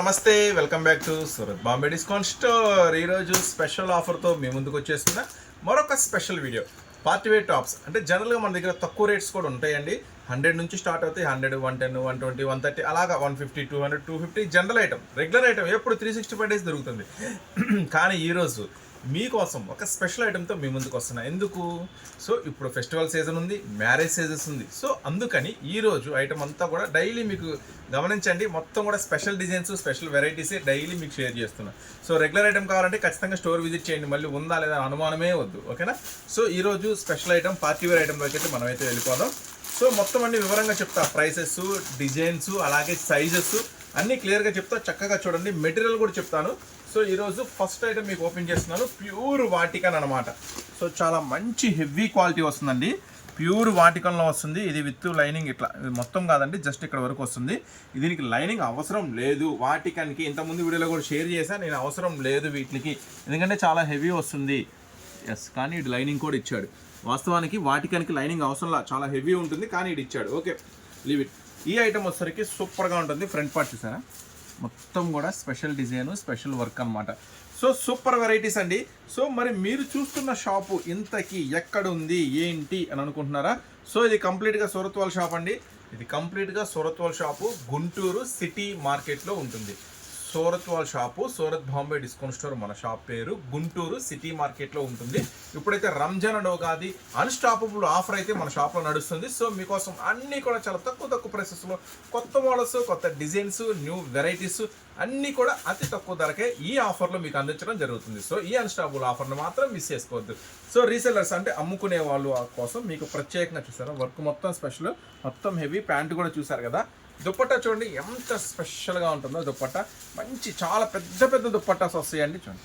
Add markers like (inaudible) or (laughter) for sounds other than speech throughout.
నమస్తే welcome back to Surat Bombay discount store. ఈరోజు special ఆఫర్తో మీ ముందుకు వచ్చేస్తున్న మరొక special video. Party wear tops. అంటే జనరల్గా మన దగ్గర తక్కువ రేట్స్ కూడా ఉంటాయండి. హండ్రెడ్ నుంచి స్టార్ట్ అవుతాయి. Hundred one ten one twenty one thirty అలాగా one fifty two hundred two fifty general item. Regular item. ఎప్పుడు త్రీ సిక్స్టీ ఫైవ్ డేస్ దొరుకుతుంది. (clears throat) కానీ ఈరోజు మీకోసం ఒక స్పెషల్ ఐటమ్తో మీ ముందుకు వస్తున్నా. ఎందుకు? సో ఇప్పుడు ఫెస్టివల్ సీజన్ ఉంది మ్యారేజ్ సీజన్స్ ఉంది. సో అందుకని ఈ రోజు ఐటమ్ అంతా కూడా డైలీ మీకు గమనించండి. మొత్తం కూడా special designs special varieties daily మీకు షేర్ చేస్తున్నా. సో రెగ్యులర్ ఐటమ్ కావాలంటే ఖచ్చితంగా స్టోర్ విజిట్ చేయండి. మళ్ళీ ఉందా లేదా అనుమానమే వద్దు. ఓకేనా? సో ఈ రోజు స్పెషల్ ఐటమ్ పార్టీ వేర్ ఐటమ్లోకి అయితే మనమైతే వెళ్ళిపోదాం. సో మొత్తం అన్ని వివరంగా చెప్తా. ప్రైసెస్ డిజైన్స్ అలాగే సైజెస్ అన్నీ క్లియర్గా చెప్తా. చక్కగా చూడండి. మెటీరియల్ కూడా చెప్తాను. సో ఈరోజు ఫస్ట్ ఐటమ్ మీకు ఓపెన్ చేస్తున్నాను. ప్యూర్ వాటికన్ అనమాట సో చాలా మంచి హెవీ క్వాలిటీ వస్తుందండి. ప్యూర్ వాటికన్లో వస్తుంది. ఇది విత్ లైనింగ్ ఇట్లా. ఇది మొత్తం కాదండి జస్ట్ ఇక్కడ వరకు వస్తుంది. దీనికి లైనింగ్ అవసరం లేదు. వాటికన్కి ఇంతకుముందు వీడియోలో కూడా షేర్ చేశాను నేను అవసరం లేదు వీటికి. ఎందుకంటే చాలా హెవీ వస్తుంది. ఎస్ కానీ ఇటు లైనింగ్ కూడా ఇచ్చాడు. వాస్తవానికి వాటికన్కి లైనింగ్ అవసరం లా చాలా హెవీ ఉంటుంది కానీ ఇటు ఇచ్చాడు. ఓకే లీవ్ ఇట్ ఈ ఐటమ్ వచ్చేసరికి సూపర్గా ఉంటుంది. ఫ్రంట్ పార్ట్ చూసారా? మొత్తం కూడా స్పెషల్ డిజైన్ స్పెషల్ వర్క్ అన్నమాట. సో సూపర్ వెరైటీస్ అండి. సో మరి మీరు చూస్తున్న షాపు ఇంతకీ ఎక్కడ ఉంది ఏంటి అని అనుకుంటున్నారా? సో ఇది కంప్లీట్గా సూరత్వాల్ షాప్ అండి. ఇది కంప్లీట్గా సూరత్వాల్ షాపు గుంటూరు సిటీ మార్కెట్లో ఉంటుంది. సూరత్ వాళ్ళ shop Surat Bombay discount store మన షాప్ పేరు. గుంటూరు సిటీ మార్కెట్లో ఉంటుంది. ఇప్పుడైతే Ramzan and Ugadi unstoppable offer అయితే మన షాప్లో నడుస్తుంది. సో మీకోసం అన్నీ కూడా చాలా తక్కువ తక్కువ ప్రైసెస్లో కొత్త మోడల్స్ కొత్త డిజైన్స్ న్యూ వెరైటీస్ అన్నీ కూడా అతి తక్కువ ధరకే ఈ ఆఫర్లో మీకు అందించడం జరుగుతుంది. సో ఈ అన్స్టాపబుల్ ఆఫర్ని మాత్రం మిస్ చేసుకోవద్దు. సో రీసెలర్స్ అంటే అమ్ముకునే వాళ్ళు కోసం మీకు ప్రత్యేకంగా చూసారా? వర్క్ మొత్తం స్పెషల్ మొత్తం హెవీ ప్యాంట్ కూడా చూసారు కదా? దుప్పట్టా చూడండి ఎంత స్పెషల్గా ఉంటుందో దుప్పట్టా. మంచి చాలా పెద్ద పెద్ద దుప్పట్టాస్ వస్తాయండి చూడండి.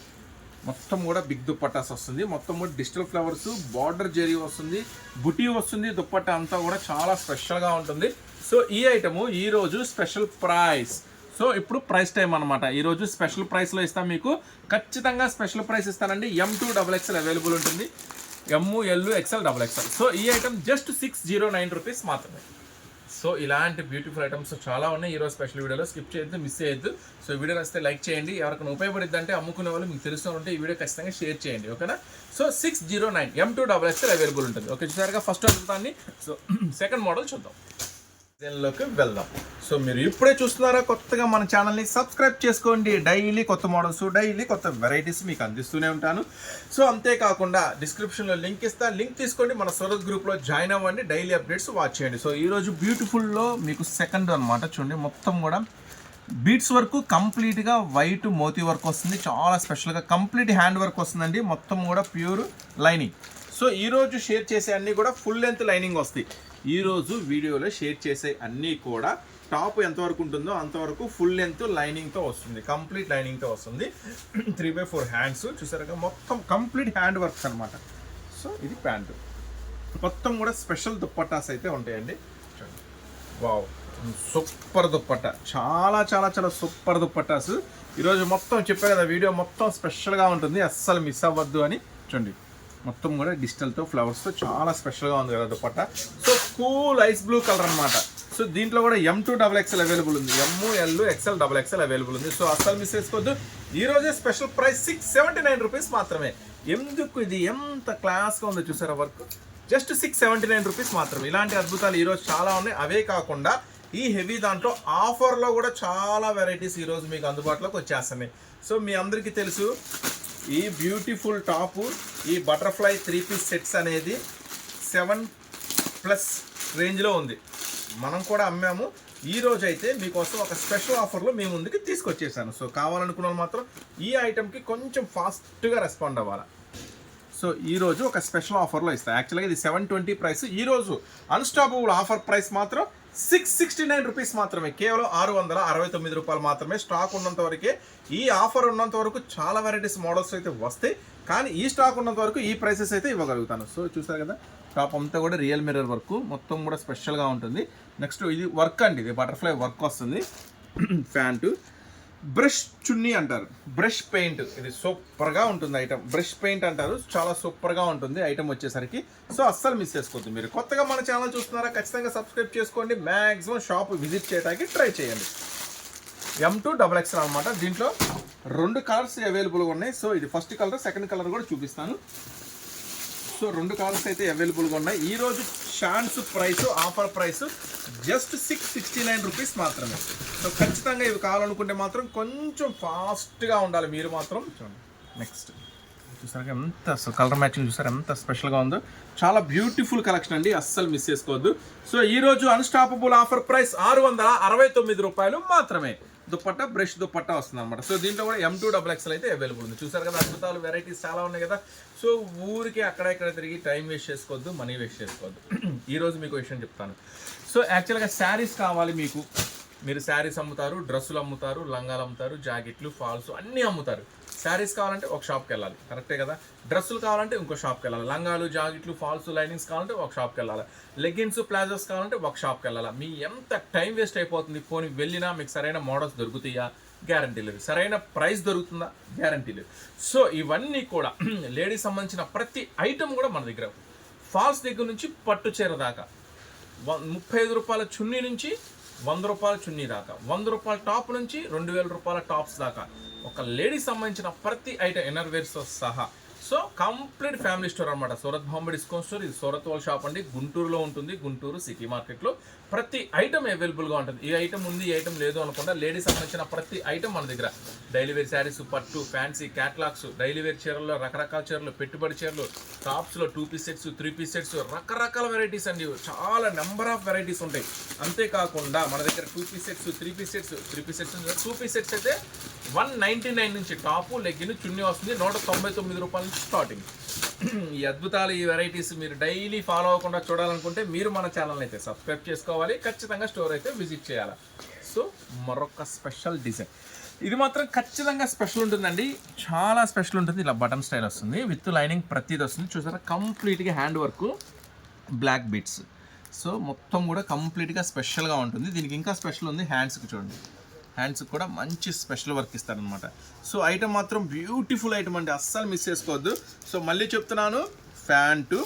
మొత్తం కూడా బిగ్ దుప్పట్టాస్ వస్తుంది. మొత్తం కూడా డిజిటల్ ఫ్లవర్స్ బార్డర్ జెరీ వస్తుంది బుటీ వస్తుంది. దుప్పట్టా అంతా కూడా చాలా స్పెషల్గా ఉంటుంది. సో ఈ ఐటము ఈరోజు స్పెషల్ ప్రైస్. సో ఇప్పుడు ప్రైస్ టైం అనమాట ఈరోజు స్పెషల్ ప్రైస్లో ఇస్తాం మీకు. ఖచ్చితంగా స్పెషల్ ప్రైస్ ఇస్తానండి. M two double XL available ఉంటుంది. M L XL double XL so ఈ item just six zero nine rupees మాత్రమే. సో ఇలాంటి బ్యూటిఫుల్ ఐటమ్స్ చాలా ఉన్నాయి. ఈరోజు స్పెషల్ వీడియోలో స్కిప్ చేయొద్దు మిస్ చేయొద్దు. సో వీడియో నచ్చితే లైక్ చేయండి. ఎవరికైనా ఉపయోగపడిద్ది అంటే అమ్ముకునే వాళ్ళు మీకు తెలుస్తూ ఉంటే ఈ వీడియో ఖచ్చితంగా షేర్ చేయండి ఓకేనా so six zero nine M two double XL available ఉంటుంది. ఓకే చూసారుగా ఫస్ట్ అడుగుతాన్ని సో సెకండ్ మోడల్ చూద్దాం. (clears throat) డిజైన్లోకి వెళ్దాం. సో మీరు ఇప్పుడే చూస్తున్నారా కొత్తగా మన ఛానల్ని సబ్స్క్రైబ్ చేసుకోండి. డైలీ కొత్త మోడల్స్ డైలీ కొత్త వెరైటీస్ మీకు అందిస్తూనే ఉంటాను. సో అంతేకాకుండా డిస్క్రిప్షన్లో లింక్ ఇస్తా. లింక్ తీసుకోండి. మన సూరత్ గ్రూప్లో జాయిన్ అవ్వండి. డైలీ అప్డేట్స్ వాచ్ చేయండి. సో ఈరోజు బ్యూటిఫుల్లో మీకు సెకండ్ అనమాట చూడండి. మొత్తం కూడా బీట్స్ వర్క్ కంప్లీట్గా వైట్ మోతీ వర్క్ వస్తుంది. చాలా స్పెషల్గా కంప్లీట్ హ్యాండ్ వర్క్ వస్తుందండి. మొత్తం కూడా ప్యూర్ లైనింగ్. సో ఈరోజు షేర్ చేసే అన్నీ కూడా ఫుల్ లెంత్ లైనింగ్ వస్తాయి. ఈరోజు వీడియోలో షేర్ చేసే అన్నీ కూడా టాప్ ఎంతవరకు ఉంటుందో అంతవరకు ఫుల్ లెంత్ లైనింగ్తో వస్తుంది. కంప్లీట్ లైనింగ్తో వస్తుంది. Three by four hands. చూసారుగా మొత్తం కంప్లీట్ హ్యాండ్ వర్క్స్ అనమాట సో ఇది ప్యాంటు. మొత్తం కూడా స్పెషల్ దుప్పటాస్ అయితే ఉంటాయండి. Wow super dupatta. చాలా చాలా చాలా సూపర్ దుప్పట్టాస్. ఈరోజు మొత్తం చెప్పా కదా వీడియో మొత్తం స్పెషల్గా ఉంటుంది. అస్సలు మిస్ అవ్వద్దు అని. చూడండి. మొత్తం కూడా డిజిటల్తో ఫ్లవర్స్తో చాలా స్పెషల్గా ఉంది కదా dupatta. So cool ice blue colour అనమాట సో దీంట్లో కూడా M two double XL available ఉంది. M L XL double XL available ఉంది. సో అస్సలు మిస్ చేసుకోవద్దు. ఈ రోజే special price six seventy nine rupees మాత్రమే. ఎందుకు ఇది? ఎంత క్లాస్గా ఉందో చూసారా work just six seventy nine rupees మాత్రమే. ఇలాంటి అద్భుతాలు ఈరోజు చాలా ఉన్నాయి. అవే కాకుండా ఈ హెవీ దాంట్లో ఆఫర్లో కూడా చాలా వెరైటీస్ ఈరోజు మీకు అందుబాటులోకి వచ్చేస్తున్నాయి. సో మీ అందరికీ తెలుసు ఈ బ్యూటిఫుల్ టాపు ఈ బటర్ఫ్లై త్రీ పీస్ సెట్స్ అనేది సెవెన్ ప్లస్ రేంజ్లో ఉంది. మనం కూడా అమ్మాము. ఈ రోజు అయితే మీకోసం ఒక స్పెషల్ ఆఫర్లో మీ ముందుకి తీసుకొచ్చేసాను. సో కావాలనుకున్న వాళ్ళు మాత్రం ఈ ఐటెంకి కొంచెం ఫాస్ట్గా రెస్పాండ్ అవ్వాలి. సో ఈ రోజు ఒక స్పెషల్ ఆఫర్లో ఇస్తాను యాక్చువల్గా ఇది సెవెన్ ట్వంటీ ప్రైస్. ఈరోజు అన్స్టాపబుల్ ఆఫర్ ప్రైస్ మాత్రం సిక్స్ సిక్స్టీ నైన్ రూపీస్ మాత్రమే. కేవలం ఆరు వందల అరవై తొమ్మిది రూపాయలు మాత్రమే. స్టాక్ ఉన్నంత వరకే ఈ ఆఫర్ ఉన్నంత వరకు చాలా వెరైటీస్ మోడల్స్ అయితే వస్తాయి. కానీ ఈ స్టాక్ ఉన్నంత వరకు ఈ ప్రైసెస్ అయితే ఇవ్వగలుగుతాను. సో చూసారు కదా? టాప్ అంతా కూడా రియల్ మిర్రర్ వర్క్ మొత్తం కూడా స్పెషల్గా ఉంటుంది. నెక్స్ట్ ఇది వర్క్ అండి. ఇది బటర్ఫ్లై వర్క్ వస్తుంది. (clears throat) ప్యాంటు బ్రష్ చున్నీ అంటారు. Brush paint. ఇది సూపర్గా ఉంటుంది ఐటమ్ బ్రష్ పెయింట్ అంటారు. చాలా సూపర్గా ఉంటుంది ఐటమ్ వచ్చేసరికి. సో అస్సలు మిస్ చేసుకోవద్దు మీరు. కొత్తగా మన ఛానల్ చూస్తున్నారా ఖచ్చితంగా సబ్స్క్రైబ్ చేసుకోండి. మ్యాక్సిమం షాప్ విజిట్ చేయడానికి ట్రై చేయండి. ఎం టూ డబల్ ఎక్స్ఎల్ అనమాట దీంట్లో రెండు కలర్స్ అవైలబుల్గా ఉన్నాయి. సో ఇది ఫస్ట్ కలర్ సెకండ్ కలర్ కూడా చూపిస్తాను. సో రెండు కలర్స్ అయితే అవైలబుల్గా ఉన్నాయి. ఈ రోజు షాన్స్ price offer price just six sixty nine rupees మాత్రమే. సో ఖచ్చితంగా ఇవి కావాలనుకుంటే మాత్రం కొంచెం ఫాస్ట్గా ఉండాలి. మీరు మాత్రం చూడండి. నెక్స్ట్ చూసారా? ఎంత కలర్ మ్యాచింగ్ చూసారా? ఎంత స్పెషల్గా ఉందో. చాలా బ్యూటిఫుల్ కలెక్షన్ అండి. అస్సలు మిస్ చేసుకోవద్దు. సో ఈరోజు అన్స్టాపబుల్ ఆఫర్ ప్రైస్ ఆరు వందల అరవై తొమ్మిది రూపాయలు మాత్రమే. దుప్పట్ట బ్రష్ దుప్పట్ట వస్తుంది అనమాట సో దీంట్లో కూడా ఎం టూ డబుల్ ఎక్స్ఎల్ అయితే అవైలబుల్ ఉంది. చూసారు కదా అద్భుతాలు వెరైటీస్ చాలా ఉన్నాయి కదా. సో ఊరికి అక్కడ ఇక్కడ తిరిగి టైం వేస్ట్ చేసుకోవద్దు మనీ వేస్ట్ చేసుకోవద్దు. (clears throat) ఈరోజు మీకు విషయం చెప్తాను. సో యాక్చువల్గా శారీస్ కావాలి మీకు. మీరు శారీస్ అమ్ముతారు డ్రెస్సులు అమ్ముతారు లంగాలు అమ్ముతారు జాకెట్లు ఫాల్స్ అన్నీ అమ్ముతారు. శారీస్ కావాలంటే ఒక షాప్కి వెళ్ళాలి. కరెక్టే కదా? డ్రెస్సులు కావాలంటే ఇంకో షాప్కి వెళ్ళాలి. లంగాలు జాకెట్లు ఫాల్స్ లైనింగ్స్ కావాలంటే ఒక షాప్కి వెళ్ళాలి. లెగ్గిన్స్ ప్లాజోస్ కావాలంటే ఒక షాప్కి వెళ్ళాలి. మీ ఎంత టైం వేస్ట్ అయిపోతుంది? పోనీ వెళ్ళినా మీకు సరైన మోడల్స్ దొరుకుతాయా? గ్యారంటీ లేదు. సరైన ప్రైస్ దొరుకుతుందా? గ్యారంటీ లేదు. సో ఇవన్నీ కూడా (clears throat) లేడీస్ సంబంధించిన ప్రతి ఐటమ్ కూడా మన దగ్గర. ఫాల్స్ దగ్గర నుంచి పట్టు చీర దాకా. ముప్పై ఐదు రూపాయల చున్నీ నుంచి వంద రూపాయల చున్నీ దాకా. వంద రూపాయల టాప్ నుంచి రెండు వేల రూపాయల టాప్స్ దాకా. ఒక లేడీ సంబంధించిన ప్రతి ఐటమ్ ఇన్నర్ వేర్స్తో సహా. సో కంప్లీట్ ఫ్యామిలీ స్టోర్ అనమాట సూరత్ బాంబే డిస్కౌంట్ స్టోర్. ఇది సూరత్ వాళ్ళ షాప్ అండి. గుంటూరులో ఉంటుంది. గుంటూరు సిటీ మార్కెట్లో. ప్రతి ఐటమ్ అవైలబుల్గా ఉంటుంది. ఈ ఐటమ్ ఉంది ఈ ఐటమ్ లేదు అనుకుంటా లేడీస్ సంబంధించిన ప్రతి ఐటమ్ మన దగ్గర. డైలీ వేర్ శారీస్ పట్టు ఫ్యాన్సీ క్యాట్లాగ్స్ డైలీ వేర్ చీరల్లో రకరకాల చీరలు పెట్టుబడి చీరలు టాప్స్లో two piece sets three piece sets రకరకాల వెరైటీస్ అండి. చాలా నెంబర్ ఆఫ్ వెరైటీస్ ఉంటాయి. అంతేకాకుండా మన దగ్గర two piece sets three piece sets three piece sets two piece sets అయితే వన్ నైంటీ నైన్ నుంచి టాపు లెగ్గిన్ చున్నీ వస్తుంది. నూట తొంభై తొమ్మిది రూపాయల స్టార్టింగ్ (clears throat) ఈ అద్భుతాలు ఈ వెరైటీస్ మీరు డైలీ ఫాలో అవ్వకుండా చూడాలనుకుంటే మీరు మన ఛానల్ అయితే సబ్స్క్రైబ్ చేసుకోవాలి. ఖచ్చితంగా స్టోర్ అయితే విజిట్ చేయాలి. సో మరొక స్పెషల్ డిజైన్ ఇది మాత్రం ఖచ్చితంగా స్పెషల్ ఉంటుందండి. చాలా స్పెషల్ ఉంటుంది. ఇలా బటన్ స్టైల్ వస్తుంది. విత్ లైనింగ్ ప్రతిది వస్తుంది. చూసారా? కంప్లీట్గా hand work black beads so మొత్తం కూడా కంప్లీట్గా స్పెషల్గా ఉంటుంది. దీనికి ఇంకా స్పెషల్ ఉంది. హ్యాండ్స్కి చూడండి. హ్యాండ్స్కి కూడా మంచి స్పెషల్ వర్క్ ఇస్తారనమాట సో ఐటమ్ మాత్రం బ్యూటిఫుల్ ఐటమ్ అండి. అస్సలు మిస్ చేసుకోవద్దు. సో మళ్ళీ చెప్తున్నాను ఫ్యాంటు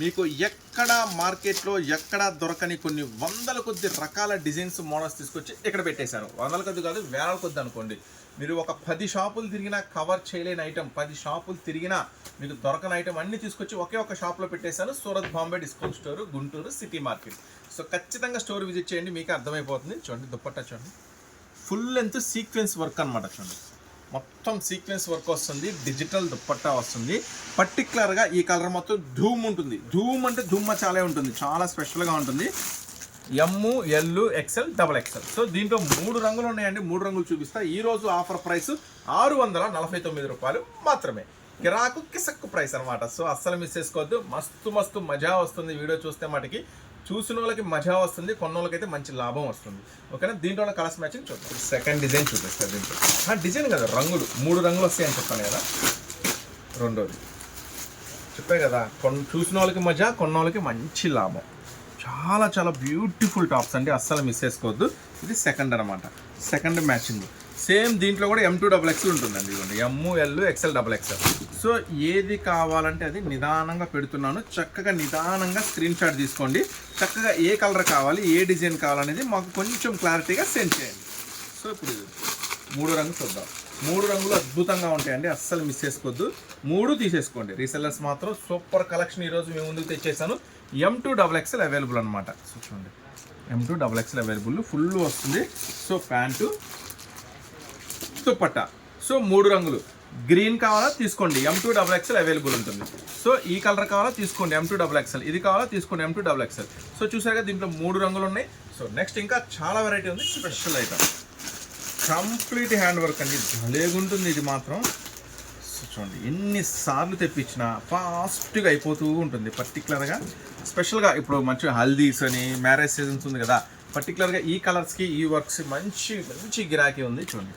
మీకు ఎక్కడ మార్కెట్లో ఎక్కడ దొరకని కొన్ని వందల కొద్ది రకాల డిజైన్స్ మోడల్స్ తీసుకొచ్చి ఇక్కడ పెట్టేశారు. వందల కొద్ది కాదు వేల కొద్ది అనుకోండి. మీరు ఒక పది షాపులు తిరిగినా కవర్ చేయలేని ఐటమ్ పది షాపులు తిరిగినా మీకు దొరకని ఐటమ్ అన్ని తీసుకొచ్చి ఒకే ఒక షాప్లో పెట్టేశాను. Surat Bombay discount store Guntur city market. So ఖచ్చితంగా స్టోర్ విజిట్ చేయండి మీకు అర్థమైపోతుంది. చూడండి దుప్పట్టా చూడండి. ఫుల్ లెంత్ సీక్వెన్స్ వర్క్ అనమాట చూడండి. మొత్తం సీక్వెన్స్ వర్క్ వస్తుంది డిజిటల్ దుప్పట్టా వస్తుంది. పర్టికులర్గా ఈ కలర్ మొత్తం ధూమ్ ఉంటుంది. ధూమ్ అంటే ధూమ్ చాలా ఉంటుంది. చాలా స్పెషల్గా ఉంటుంది. ఎమ్ము ఎల్లు ఎక్సెల్ డబల్ ఎక్సెల్ సో దీంట్లో మూడు రంగులు ఉన్నాయండి. మూడు రంగులు చూపిస్తా. ఈరోజు ఆఫర్ ప్రైస్ ఆరు వందల నలభై తొమ్మిది రూపాయలు మాత్రమే. కిరాకు కిసక్కు ప్రైస్ అనమాట సో అస్సలు మిస్ చేసుకోవద్దు. మస్తు మస్తు మజా వస్తుంది వీడియో చూస్తే మటుకి. చూసిన వాళ్ళకి మజా వస్తుంది కొన్న వాళ్ళకైతే మంచి లాభం వస్తుంది. ఓకేనా? దీంట్లో ఉన్న కలర్స్ మ్యాచింగ్ చూద్దాం. సెకండ్ డిజైన్ చూపిస్తారు దీంట్లో. ఆ, డిజైన్ కదా రంగులు. మూడు రంగులు వస్తాయని చెప్పాను కదా. రెండోది. చెప్పే కదా కొన్ చూసిన వాళ్ళకి మజా కొన్న వాళ్ళకి మంచి లాభం. చాలా చాలా బ్యూటిఫుల్ టాప్స్ అండి. అస్సలు మిస్ చేసుకోవద్దు. ఇది సెకండ్ అనమాట సెకండ్ మ్యాచింగ్ సేమ్ దీంట్లో కూడా ఎం టూ డబుల్ ఎక్స్ఎల్ ఉంటుందండి ఇదిగోండి. M L XL double XL so ఏది కావాలంటే అది నిదానంగా పెడుతున్నాను. చక్కగా నిదానంగా స్క్రీన్ షాట్ తీసుకోండి. చక్కగా ఏ కలర్ కావాలి ఏ డిజైన్ కావాలనేది మాకు కొంచెం క్లారిటీగా సెండ్ చేయండి. సో ఇప్పుడు మూడు రంగు చూద్దాం. మూడు రంగులు అద్భుతంగా ఉంటాయండి అస్సలు మిస్ చేసుకోవద్దు. మూడు తీసేసుకోండి. రీసెల్లర్స్ మాత్రం సూపర్ కలెక్షన్ ఈరోజు మేము ముందుకు తెచ్చేసాను. M two double XL available అనమాట చూడండి. M two double XL available full వస్తుంది. సో ప్యాంటు దుప్పట్ట సో మూడు రంగులు. గ్రీన్ కావాలా? తీసుకోండి. M two double XL available ఉంటుంది. సో ఈ కలర్ కావాలా? తీసుకోండి. ఎం టూ డబల్ ఎక్స్ఎల్ ఇది కావాలా? తీసుకోండి. M two double XL so చూసారుగా దీంట్లో మూడు రంగులు ఉన్నాయి. సో నెక్స్ట్ ఇంకా చాలా వెరైటీ ఉంది. Special item complete hand work అండి. భలేగుంటుంది ఇది మాత్రం. చూడండి. ఎన్నిసార్లు తెప్పించినా ఫాస్ట్గా అయిపోతూ ఉంటుంది. పర్టికులర్గా స్పెషల్గా ఇప్పుడు మంచి హల్దీస్ అని మ్యారేజ్ సీజన్స్ ఉంది కదా. పర్టికులర్గా ఈ కలర్స్కి ఈ వర్క్స్ మంచి మంచి గిరాకీ ఉంది. చూడండి.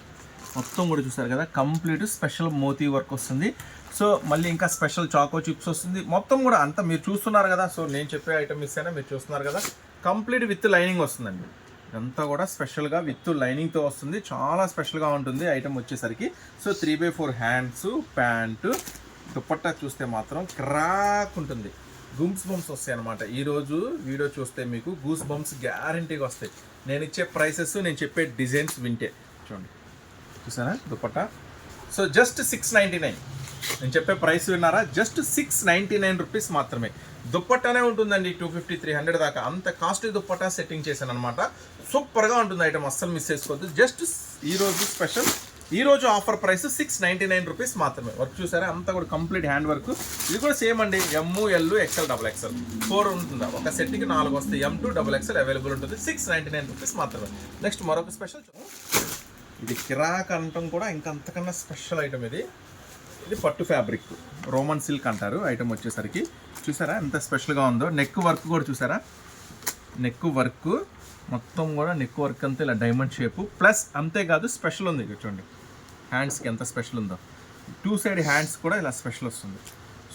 మొత్తం కూడా చూస్తారు కదా కంప్లీట్ స్పెషల్ మోతీ వర్క్ వస్తుంది. సో మళ్ళీ ఇంకా స్పెషల్ చాకో చిప్స్ వస్తుంది. మొత్తం కూడా అంతా మీరు చూస్తున్నారు కదా సో నేను చెప్పే ఐటమ్ ఇస్తేనే అయినా మీరు చూస్తున్నారు కదా కంప్లీట్ విత్ లైనింగ్ వస్తుందండి. ఇదంతా కూడా స్పెషల్గా విత్ లైనింగ్తో వస్తుంది. చాలా స్పెషల్గా ఉంటుంది ఐటమ్ వచ్చేసరికి. So three by four hands pant dupatta చూస్తే మాత్రం క్రాక్ ఉంటుంది. గూమ్స్ బంప్స్ వస్తాయి అనమాట ఈరోజు వీడియో చూస్తే మీకు గూస్ బంప్స్ గ్యారంటీగా వస్తాయి. నేను ఇచ్చే ప్రైసెస్ నేను చెప్పే డిజైన్స్ వింటే. చూడండి. చూసారా dupatta? So just six ninety nine నేను చెప్పే ప్రైస్ విన్నారా? Just six ninety nine rupees మాత్రమే. దుప్పట్టానే ఉంటుందండి టూ ఫిఫ్టీ త్రీ హండ్రెడ్ దాకా. అంత కాస్ట్లీ దుప్పట్టా సెట్టింగ్ చేశాను అనమాట సూపర్గా ఉంటుంది ఐటమ్ అస్సలు మిస్ చేసుకోవద్దు. జస్ట్ ఈ రోజు స్పెషల్ ఈరోజు offer price six ninety nine rupees మాత్రమే. వర్క్ చూసారా? అంతా కూడా కంప్లీట్ హ్యాండ్ వర్క్ ఇది కూడా సేమ్ అండి. ఎమ్ము ఎల్లు ఎక్సెల్ డబల్ ఎక్సెల్ ఫోర్ ఉంటుందా? ఒక సెట్కి నాలుగు వస్తాయి. M two double XL available ఉంటుంది. సిక్స్ నైంటీ నైన్ రూపీస్ మాత్రమే. నెక్స్ట్ మరొక స్పెషల్ ఇది కిరాక్ అనటం కూడా ఇంకా అంతకన్నా స్పెషల్ ఐటమ్ ఇది. ఇది పట్టు ఫ్యాబ్రిక్. రోమన్ సిల్క్ అంటారు ఐటమ్ వచ్చేసరికి. చూసారా ఎంత స్పెషల్గా ఉందో? నెక్ వర్క్ కూడా చూసారా? Neck work. మొత్తం కూడా నెక్ వర్క్ అంతా ఇలా డైమండ్ షేపు. ప్లస్ అంతేకాదు స్పెషల్ ఉంది చూడండి. హ్యాండ్స్కి ఎంత స్పెషల్ ఉందో. టూ సైడ్ హ్యాండ్స్ కూడా ఇలా స్పెషల్ వస్తుంది.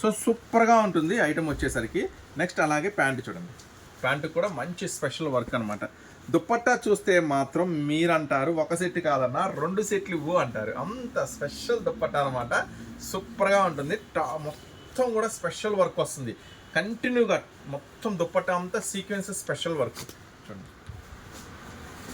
సో సూపర్గా ఉంటుంది ఐటమ్ వచ్చేసరికి. నెక్స్ట్ అలాగే ప్యాంటు చూడండి. ప్యాంటు కూడా మంచి స్పెషల్ వర్క్ అనమాట దుప్పట్టా చూస్తే మాత్రం మీరంటారు ఒక సెట్ కాదన్నా రెండు సెట్లు ఇవ్వు అంటారు. అంత స్పెషల్ దుప్పట్టా అనమాట సూపర్గా ఉంటుంది. టా- మొత్తం కూడా స్పెషల్ వర్క్ వస్తుంది. కంటిన్యూగా మొత్తం దుప్పట్టా అంతా సీక్వెన్స్ స్పెషల్ వర్క్. చూడండి.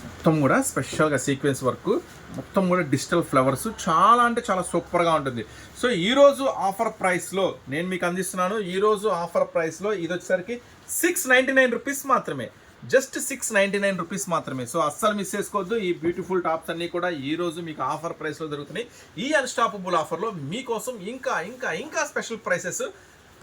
మొత్తం కూడా స్పెషల్గా సీక్వెన్స్ వర్క్. మొత్తం కూడా డిజిటల్ ఫ్లవర్స్. చాలా అంటే చాలా సూపర్గా ఉంటుంది. సో ఈరోజు ఆఫర్ ప్రైస్లో నేను మీకు అందిస్తున్నాను. ఈరోజు ఆఫర్ ప్రైస్లో ఇది వచ్చేసరికి సిక్స్ నైంటీ నైన్ రూపీస్ మాత్రమే. Just six ninety nine rupees మాత్రమే. సో అస్సలు మిస్ చేసుకోవద్దు. ఈ బ్యూటిఫుల్ టాప్స్ అన్నీ కూడా ఈ రోజు మీకు ఆఫర్ ప్రైస్లో దొరుకుతున్నాయి. ఈ అన్స్టాపబుల్ ఆఫర్లో మీకోసం ఇంకా ఇంకా ఇంకా స్పెషల్ ప్రైసెస్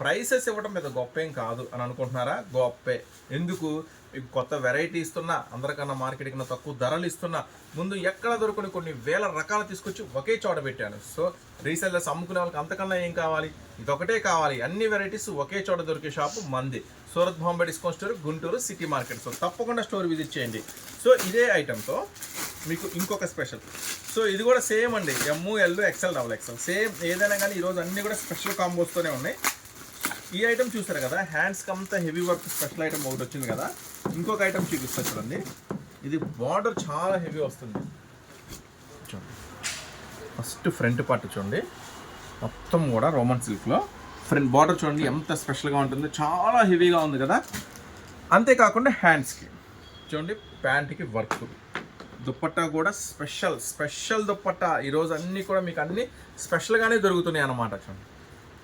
ప్రైసెస్ ఇవ్వడం మీద గొప్పేం కాదు అని అనుకుంటున్నారా? గొప్పే. ఎందుకు? మీకు కొత్త వెరైటీ ఇస్తున్నా అందరికన్నా మార్కెట్ కన్నా తక్కువ ధరలు ఇస్తున్నా ముందు ఎక్కడ దొరకని కొన్ని వేల రకాలు తీసుకొచ్చి ఒకే చోట పెట్టాను. సో రీసెల్లర్స్ అమ్ముకునే వాళ్ళకి అంతకన్నా ఏం కావాలి? ఇదొకటే కావాలి. అన్ని వెరైటీస్ ఒకే చోట దొరికే షాపు మంది. Surat Bombay discount store Guntur city market. So తప్పకుండా స్టోర్ విజిట్ చేయండి. సో ఇదే ఐటెంతో మీకు ఇంకొక స్పెషల్. సో ఇది కూడా సేమ్ అండి. M L XL double XL. Same ఏదైనా కానీ ఈరోజు అన్ని కూడా స్పెషల్ కాంబోస్తోనే ఉన్నాయి. ఈ ఐటమ్ చూసారు కదా హ్యాండ్స్కి అంతా హెవీ వర్క్ స్పెషల్ ఐటమ్ ఒకటి వచ్చింది కదా. ఇంకొక ఐటమ్ చూపిస్తా చూడండి. ఇది బార్డర్ చాలా హెవీ వస్తుంది. చూడండి. ఫస్ట్ ఫ్రంట్ పార్ట్ చూడండి. మొత్తం కూడా రోమన్ సిల్క్లో. ఫ్రంట్ బార్డర్ చూడండి ఎంత స్పెషల్గా ఉంటుంది. చాలా హెవీగా ఉంది కదా. అంతేకాకుండా హ్యాండ్స్కి చూడండి ప్యాంట్కి వర్క్. దుప్పట్టా కూడా స్పెషల్ స్పెషల్ దుప్పట్టా. ఈరోజు అన్నీ కూడా మీకు అన్నీ స్పెషల్గానే దొరుకుతున్నాయి అన్నమాట చూడండి.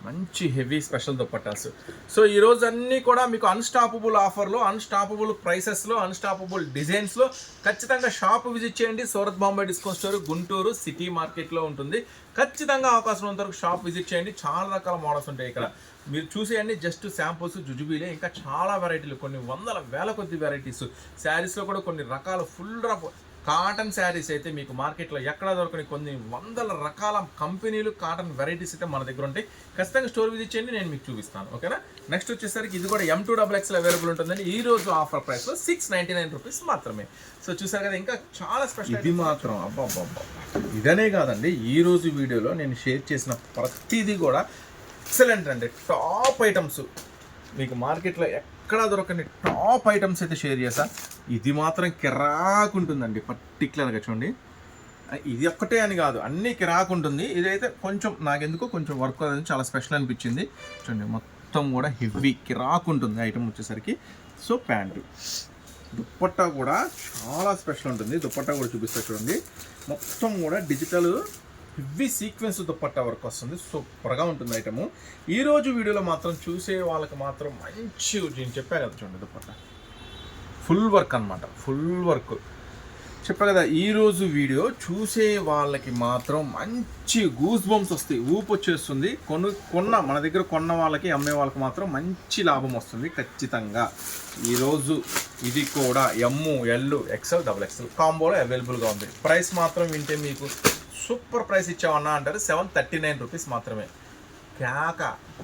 మంచి హెవీ స్పెషల్ దుప్పట్టాస్ సో ఈరోజు అన్నీ కూడా మీకు అన్స్టాపబుల్ ఆఫర్లో అన్స్టాపబుల్ ప్రైసెస్లో అన్స్టాపబుల్ డిజైన్స్లో ఖచ్చితంగా షాప్ విజిట్ చేయండి. Surat Bombay discount store Guntur city మార్కెట్లో ఉంటుంది. ఖచ్చితంగా అవకాశం ఉన్నంతవరకు షాప్ విజిట్ చేయండి. చాలా రకాల మోడల్స్ ఉంటాయి ఇక్కడ. మీరు చూసేయండి జస్ట్ శాంపుల్స్ జుజుబీలే ఇంకా చాలా వెరైటీలు కొన్ని వందల వేల కొద్ది వెరైటీస్ శారీస్లో కూడా కొన్ని రకాల ఫుల్ రఫ్ కాటన్ శారీస్ అయితే మీకు మార్కెట్లో ఎక్కడ దొరకని కొన్ని వందల రకాల కంపెనీలు కాటన్ వెరైటీస్ అయితే మన దగ్గర ఉంటాయి. ఖచ్చితంగా స్టోర్ విజిట్ చేయండి నేను మీకు చూపిస్తాను. ఓకేనా? నెక్స్ట్ వచ్చేసరికి ఇది కూడా M two double XL available ఉంటుందండి. ఈ రోజు ఆఫర్ ప్రైస్లో సిక్స్ నైంటీ నైన్ రూపీస్ మాత్రమే. సో చూసారు కదా ఇంకా చాలా స్పెషల్ ఇది మాత్రం అబ్బా అబ్బా ఇదనే కాదండి ఈ రోజు వీడియోలో నేను షేర్ చేసిన ప్రతిదీ కూడా ఎక్సలెంట్ అండి. టాప్ ఐటమ్స్ మీకు మార్కెట్లో ఎక్కడా దొరకని టాప్ ఐటమ్స్ అయితే షేర్ చేసా ఇది మాత్రం కిరాక్ ఉంటుందండి పర్టికులర్గా చూడండి ఇది ఒక్కటే అని కాదు అన్నీ కిరాక్ ఉంటుంది ఇదైతే కొంచెం నాకెందుకో కొంచెం వర్క్ అనేది చాలా స్పెషల్ అనిపించింది. చూడండి మొత్తం కూడా హెవీ కిరాక్ ఉంటుంది ఐటమ్ వచ్చేసరికి. సో ప్యాంటు దుప్పట్టా కూడా చాలా స్పెషల్ ఉంటుంది. దుప్పట్టా కూడా చూపిస్తా చూడండి. మొత్తం కూడా digital heavy sequence dupatta work వస్తుంది. సూపర్గా ఉంటుంది ఐటము ఈరోజు వీడియోలో మాత్రం చూసే వాళ్ళకి మాత్రం మంచి నేను చెప్పాను కదా చూడండి దుప్పట్టా. ఫుల్ వర్క్ అన్నమాట. Full work. చెప్పా కదా ఈరోజు వీడియో చూసే వాళ్ళకి మాత్రం మంచి గూస్ బంప్స్ వస్తాయి. ఊపు వచ్చేస్తుంది. కొను కొన్న మన దగ్గర కొన్న వాళ్ళకి అమ్మే వాళ్ళకి మాత్రం మంచి లాభం వస్తుంది ఖచ్చితంగా. ఈరోజు ఇది కూడా ఎమ్ము ఎల్లు ఎక్సెల్ డబుల్ ఎక్సెల్ కాంబోలో అవైలబుల్గా ఉంది. ప్రైస్ మాత్రం వింటే మీకు సూపర్ ప్రైస్ ఇచ్చామన్నా అంటారు. సెవెన్ థర్టీ నైన్ రూపీస్ మాత్రమే. క్యాక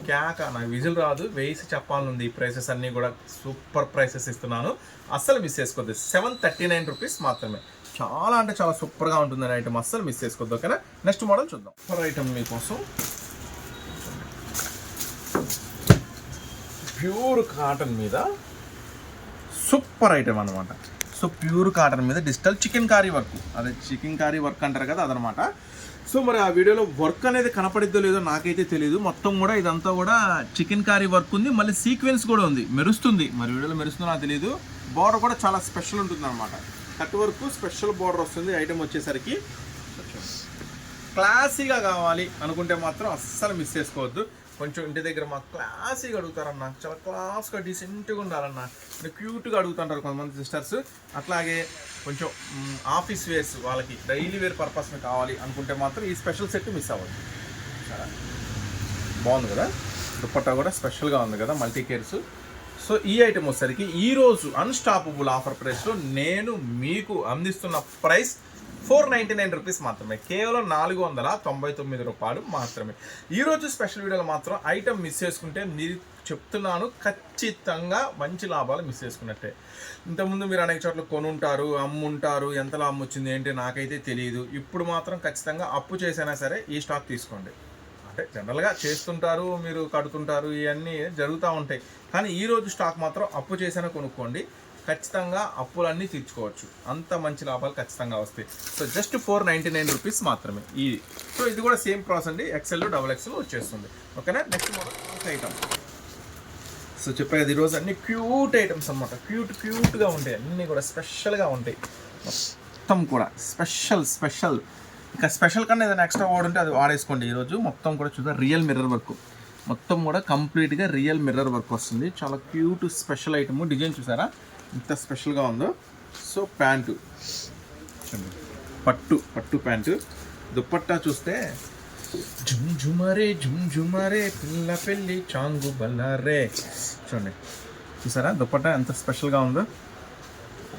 క్యాక నాకు విజిల్ రాదు వేసి చెప్పాలనుంది ఈ ప్రైసెస్ అన్నీ కూడా సూపర్ ప్రైసెస్ ఇస్తున్నాను. అస్సలు మిస్ చేసుకోవద్దు. సెవెన్ థర్టీ నైన్ రూపీస్ మాత్రమే. చాలా అంటే చాలా సూపర్గా ఉంటుంది ఐటమ్ అస్సలు మిస్ చేసుకోవద్దు ఓకేనా? నెక్స్ట్ మోడల్ చూద్దాం. సూపర్ ఐటమ్ మీకోసం. ప్యూర్ కాటన్ మీద సూపర్ ఐటమ్ అనమాట సో ప్యూర్ కాటన్ మీద డిజిటల్ చికెన్ కారీ వర్క్. అదే చికెన్ కారీ వర్క్ అంటారు కదా అదనమాట. సో మరి ఆ వీడియోలో వర్క్ అనేది కనపడిద్దో లేదో నాకైతే తెలియదు మొత్తం కూడా ఇదంతా కూడా చికెన్ కారీ వర్క్ ఉంది. మళ్ళీ సీక్వెన్స్ కూడా ఉంది. మెరుస్తుంది. మరి వీడియోలో మెరుస్తుందో నాకు తెలియదు బార్డర్ కూడా చాలా స్పెషల్ ఉంటుంది అనమాట కట్ వర్క్ స్పెషల్ బార్డర్ వస్తుంది. ఐటమ్ వచ్చేసరికి క్లాసీగా కావాలి అనుకుంటే మాత్రం అస్సలు మిస్ చేసుకోవద్దు. కొంచెం ఇంటి దగ్గర మాకు క్లాసీగా అడుగుతారన్న. చాలా క్లాస్గా డీసెంట్గా ఉండాలన్న. క్యూట్గా అడుగుతుంటారు కొంతమంది సిస్టర్స్ అట్లాగే కొంచెం ఆఫీస్ వేర్స్ వాళ్ళకి డైలీ వేర్ పర్పస్ని కావాలి అనుకుంటే మాత్రం ఈ స్పెషల్ సెట్ మిస్ అవ్వదు. చాలా బాగుంది కదా? దుప్పట్టా కూడా స్పెషల్గా ఉంది కదా మల్టీ కేర్స్ సో ఈ ఐటమ్ వచ్చేసరికి ఈరోజు అన్స్టాపబుల్ ఆఫర్ ప్రైస్లో నేను మీకు అందిస్తున్న price four ninety nine rupees మాత్రమే. కేవలం నాలుగు వందల తొంభై తొమ్మిది రూపాయలు మాత్రమే. ఈరోజు స్పెషల్ వీడియోలో మాత్రం ఐటమ్ మిస్ చేసుకుంటే మీరు చెప్తున్నాను ఖచ్చితంగా మంచి లాభాలు మిస్ చేసుకున్నట్టే. ఇంతకుముందు మీరు అనేక చోట్ల కొనుంటారు అమ్ముంటారు ఎంత లాభం వచ్చింది ఏంటి నాకైతే తెలియదు ఇప్పుడు మాత్రం ఖచ్చితంగా అప్పు చేసైనా సరే ఈ స్టాక్ తీసుకోండి. అంటే జనరల్గా చేస్తుంటారు మీరు కడుతుంటారు ఇవన్నీ జరుగుతూ ఉంటాయి. కానీ ఈరోజు స్టాక్ మాత్రం అప్పు చేసైనా కొనుక్కోండి. ఖచ్చితంగా అప్పులన్నీ తీర్చుకోవచ్చు. అంత మంచి లాభాలు ఖచ్చితంగా వస్తాయి. So just four ninety nine rupees మాత్రమే. ఈ సో ఇది కూడా సేమ్ ప్రాసెస్ అండి. ఎక్సెల్ డబల్ ఎక్సెల్ వచ్చేస్తుంది. ఓకేనా? నెక్స్ట్ మోడల్ ఐటమ్ సో చెప్పే కదా ఈరోజు అన్ని క్యూట్ ఐటమ్స్ అన్నమాట. క్యూట్ క్యూట్గా ఉంటాయి. అన్నీ కూడా స్పెషల్గా ఉంటాయి. మొత్తం కూడా స్పెషల్ స్పెషల్ ఇంకా స్పెషల్ కన్నా ఏదైనా ఎక్స్ట్రా వాడు ఉంటే అది వాడేసుకోండి. ఈరోజు మొత్తం కూడా చూద్దాం రియల్ మిర్రర్ వర్క్ మొత్తం కూడా కంప్లీట్గా రియల్ మిర్రర్ వర్క్ వస్తుంది. చాలా క్యూట్ స్పెషల్ ఐటమ్ డిజైన్ చూసారా? ఇంత స్పెషల్గా ఉందో. So pant. పట్టు పట్టు ప్యాంటు. దుప్పట్టా చూస్తే జుంజుమరే జుంజుమరే పిల్ల పెళ్ళి చాంగు బల్లారే చూడండి. చూసారా? దుప్పట్టా ఎంత స్పెషల్గా ఉందో.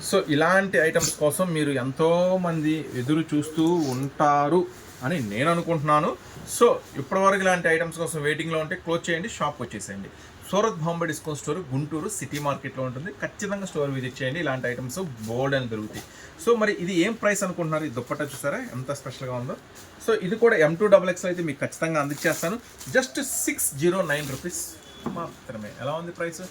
సో ఇలాంటి ఐటమ్స్ కోసం మీరు ఎంతోమంది ఎదురు చూస్తూ ఉంటారు అని నేను అనుకుంటున్నాను. సో ఇప్పటివరకు ఇలాంటి ఐటమ్స్ కోసం వెయిటింగ్లో ఉంటే క్లోజ్ చేయండి షాప్ వచ్చేసేయండి. Surat Bombay discount store Guntur city మార్కెట్లో ఉంటుంది. ఖచ్చితంగా స్టోర్ విజిట్ చేయండి. ఇలాంటి ఐటమ్స్ బోర్డ్ అని పెరుగుతాయి. సో మరి ఇది ఏం ప్రైస్ అనుకుంటున్నారు? ఈ దుప్పట్టా చూసారా? ఎంత స్పెషల్గా ఉందో. సో ఇది కూడా ఎం టూ డబల్ ఎక్స్ అయితే మీకు ఖచ్చితంగా అందించేస్తాను. Just six zero nine rupees మాత్రమే. ఎలా ఉంది ప్రైస్?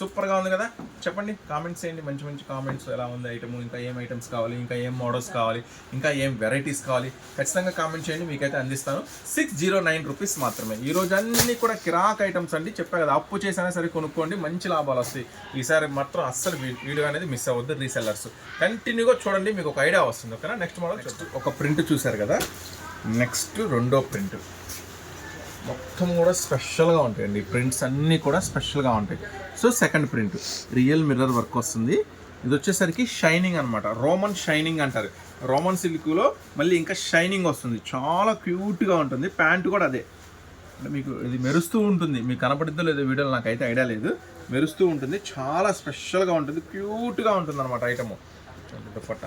సూపర్గా ఉంది కదా? చెప్పండి. కామెంట్స్ చేయండి మంచి మంచి కామెంట్స్ ఎలా ఉంది? ఐటమ్ ఇంకా ఏం ఐటమ్స్ కావాలి? ఇంకా ఏం మోడల్స్ కావాలి? ఇంకా ఏం వెరైటీస్ కావాలి? ఖచ్చితంగా కామెంట్ చేయండి. మీకైతే అందిస్తాను. సిక్స్ జీరో నైన్ రూపీస్ మాత్రమే. ఈ రోజు అన్ని కూడా కిరాక్ ఐటమ్స్ అండి. చెప్పా కదా అప్పు చేసినా సరే కొనుక్కోండి. మంచి లాభాలు వస్తాయి. ఈసారి మాత్రం అస్సలు వీడియో అనేది మిస్ అవ్వద్దు రీసెల్లర్స్ కంటిన్యూగా చూడండి. మీకు ఒక ఐడియా వస్తుంది. ఓకేనా? నెక్స్ట్ మోడల్ ఒక ప్రింట్ చూసారు కదా? నెక్స్ట్ రెండో ప్రింట్ మొత్తం కూడా స్పెషల్గా ఉంటాయండి. ప్రింట్స్ అన్నీ కూడా స్పెషల్గా ఉంటాయి. So second print real mirror work వస్తుంది. ఇది వచ్చేసరికి షైనింగ్ అనమాట రోమన్ షైనింగ్ అంటారు. రోమన్ సిల్క్లో మళ్ళీ ఇంకా షైనింగ్ వస్తుంది. చాలా క్యూట్గా ఉంటుంది. ప్యాంటు కూడా అదే. అంటే మీకు ఇది మెరుస్తూ ఉంటుంది. మీకు కనపడిద్దో లేదో వీడియోలో నాకైతే ఐడియా లేదు. మెరుస్తూ ఉంటుంది. చాలా స్పెషల్గా ఉంటుంది. క్యూట్గా ఉంటుంది అనమాట ఐటము. చూడండి దుప్పట్ట.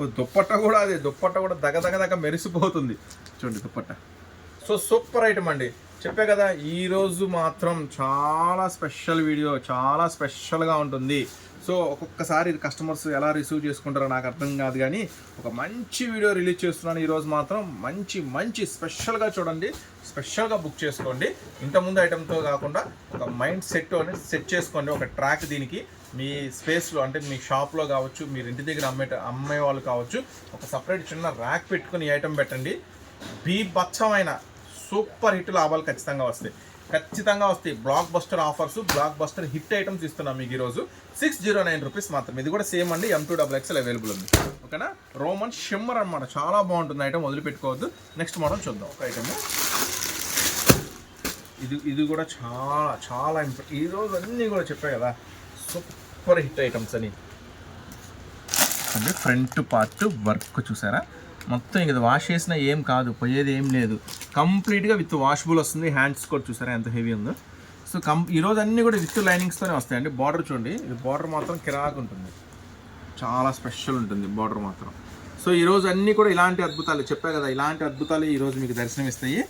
ఓ దుప్పట్ట కూడా అదే. దుప్పట్ట కూడా దగ దగ దగ మెరిసిపోతుంది. చూడండి దుప్పట్ట. సో సూపర్ ఐటమ్ అండి. చెప్పే కదా ఈరోజు మాత్రం చాలా స్పెషల్ వీడియో చాలా స్పెషల్గా ఉంటుంది. సో ఒక్కొక్కసారి కస్టమర్స్ ఎలా రిసీవ్ చేసుకుంటారో నాకు అర్థం కాదు కానీ ఒక మంచి వీడియో రిలీజ్ చేస్తున్నాను ఈరోజు మాత్రం. మంచి మంచి స్పెషల్గా చూడండి. స్పెషల్గా బుక్ చేసుకోండి. ఇంతకుముందు ఐటెంతో కాకుండా ఒక మైండ్ సెట్ అనేది సెట్ చేసుకోండి. ఒక ట్రాక్ దీనికి మీ స్పేస్లో అంటే మీ షాప్లో కావచ్చు మీరు ఇంటి దగ్గర అమ్మే అమ్మే వాళ్ళు కావచ్చు ఒక సపరేట్ చిన్న ర్యాక్ పెట్టుకుని ఐటమ్ ఐటెం పెట్టండి. బీభత్సమైన సూపర్ హిట్ లాభాలు ఖచ్చితంగా వస్తాయి. ఖచ్చితంగా వస్తాయి. Blockbuster offers blockbuster hit items ఇస్తున్నాం మీకు ఈరోజు. సిక్స్ జీరో నైన్ రూపీస్ మాత్రం. ఇది కూడా సేమ్ అండి. M two double XL available ఉంది. ఓకేనా? రోమన్ షిమ్మర్ అనమాట చాలా బాగుంటుంది ఐటమ్ వదిలిపెట్టుకోవద్దు నెక్స్ట్ మోడల్ చూద్దాం. ఒక ఐటమ్ ఇది ఇది కూడా చాలా చాలా ఇంపార్టెంట్ ఈరోజు అన్నీ కూడా చెప్పాయి కదా. సూపర్ హిట్ ఐటమ్స్ అని. అంటే ఫ్రంట్ పార్ట్ వర్క్ చూసారా? మొత్తం ఇది వాష్ చేసినా ఏం కాదు పోయేది ఏం లేదు. కంప్లీట్గా విత్ వాషబుల్ వస్తుంది హ్యాండ్స్ కూడా చూసారా ఎంత హెవీ ఉందో. సో కం ఈరోజు అన్నీ కూడా విత్ లైనింగ్స్తోనే వస్తాయండి బార్డర్ చూడండి ఇది బార్డర్ మాత్రం కిరాక్ ఉంటుంది. చాలా స్పెషల్ ఉంటుంది బార్డర్ మాత్రం. సో ఈరోజు అన్నీ కూడా ఇలాంటి అద్భుతాలు చెప్పా కదా ఇలాంటి అద్భుతాలు ఈరోజు మీకు దర్శనం ఇస్తాయి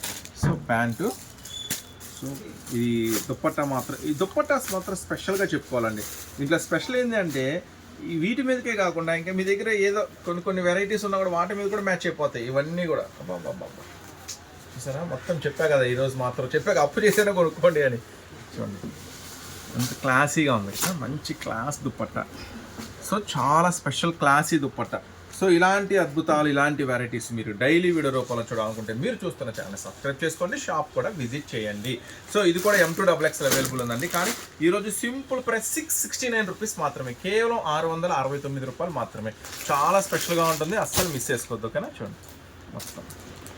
సో ప్యాంటు సో ఈ దుప్పట్టా మాత్రం ఈ దుప్పట్టాస్ మాత్రం స్పెషల్గా చెప్పుకోవాలండి. దీంట్లో స్పెషల్ ఏంటంటే వీటి మీదకే కాకుండా ఇంకా మీ దగ్గర ఏదో కొన్ని కొన్ని వెరైటీస్ ఉన్నా కూడా వాటి మీద కూడా మ్యాచ్ అయిపోతాయి. ఇవన్నీ కూడా. అబ్బబ్బబ్బబ్బ. చూసారా? మొత్తం చెప్పా కదా ఈరోజు మాత్రం చెప్పాక అప్పు చేసేనా కొనుక్కోండి అని. చూడండి. అంత క్లాసీగా ఉంది. కదా మంచి క్లాస్ దుప్పట్ట. సో చాలా స్పెషల్ క్లాసీ దుప్పట్ట. సో ఇలాంటి అద్భుతాలు ఇలాంటి వెరైటీస్ మీరు డైలీ వీడియో రూపంలో చూడాలనుకుంటే మీరు చూస్తున్న ఛానల్ సబ్స్క్రైబ్ చేసుకోండి షాప్ కూడా విజిట్ చేయండి. సో ఇది కూడా M two double X available ఉందండి. కానీ ఈరోజు simple price six sixty nine rupees మాత్రమే. కేవలం ఆరు వందల అరవై తొమ్మిది రూపాయలు మాత్రమే. చాలా స్పెషల్గా ఉంటుంది. అస్సలు మిస్ చేసుకోవద్దు. ఓకేనా? చూడండి. మొత్తం.